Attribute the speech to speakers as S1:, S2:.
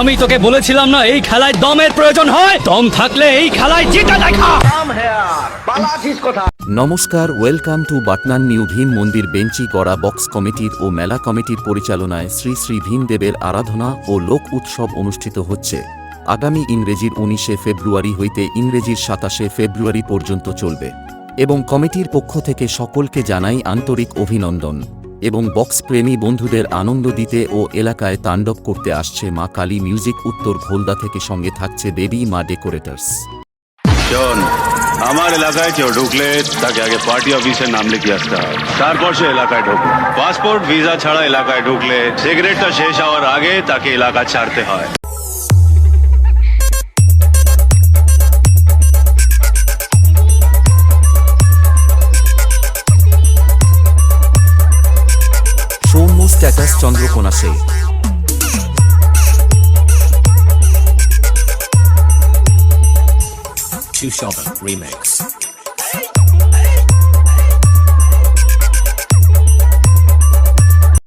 S1: আমি তোকে বলেছিলাম না, এই খেলায় দমের প্রয়োজন হয়। দম থাকলে এই খেলায় জিতে দেখা।
S2: নমস্কার, ওয়েলকাম টু বাটনান নিউ ভীম মন্দির বেঞ্চি গড়া বক্স কমিটির ও মেলা কমিটির পরিচালনায় শ্রী শ্রী ভীমদেবের আরাধনা ও লোক উৎসব অনুষ্ঠিত হচ্ছে। আগামী ইংরেজির উনিশে ফেব্রুয়ারি হইতে ইংরেজির সাতাশে ফেব্রুয়ারি পর্যন্ত চলবে। এবং কমিটির পক্ষ থেকে সকলকে জানাই আন্তরিক অভিনন্দন। এবং বক্স প্রেমী বন্ধুদের আনন্দ দিতে ও এলাকায় তাণ্ডব করতে আসছে মা কালী মিউজিক উত্তর ঘোলদা থেকে সঙ্গে থাকছে দেবী মা ডেকোরেটার্স।
S3: আমার এলাকায় কেউ ঢুকলে তাকে আগে পার্টি অফিসে নাম লিখিয়ে আসতে হয়। তারপর সে এলাকায় ঢুকবে পাসপোর্ট, ভিসা ছাড়া এলাকায় ঢুকলে সিগারেটটা শেষ হওয়ার আগে তাকে এলাকা ছাড়তে হয়।
S2: স্ট্যাটাস চন্দ্রকোনা সে
S4: Two Shovel Remix.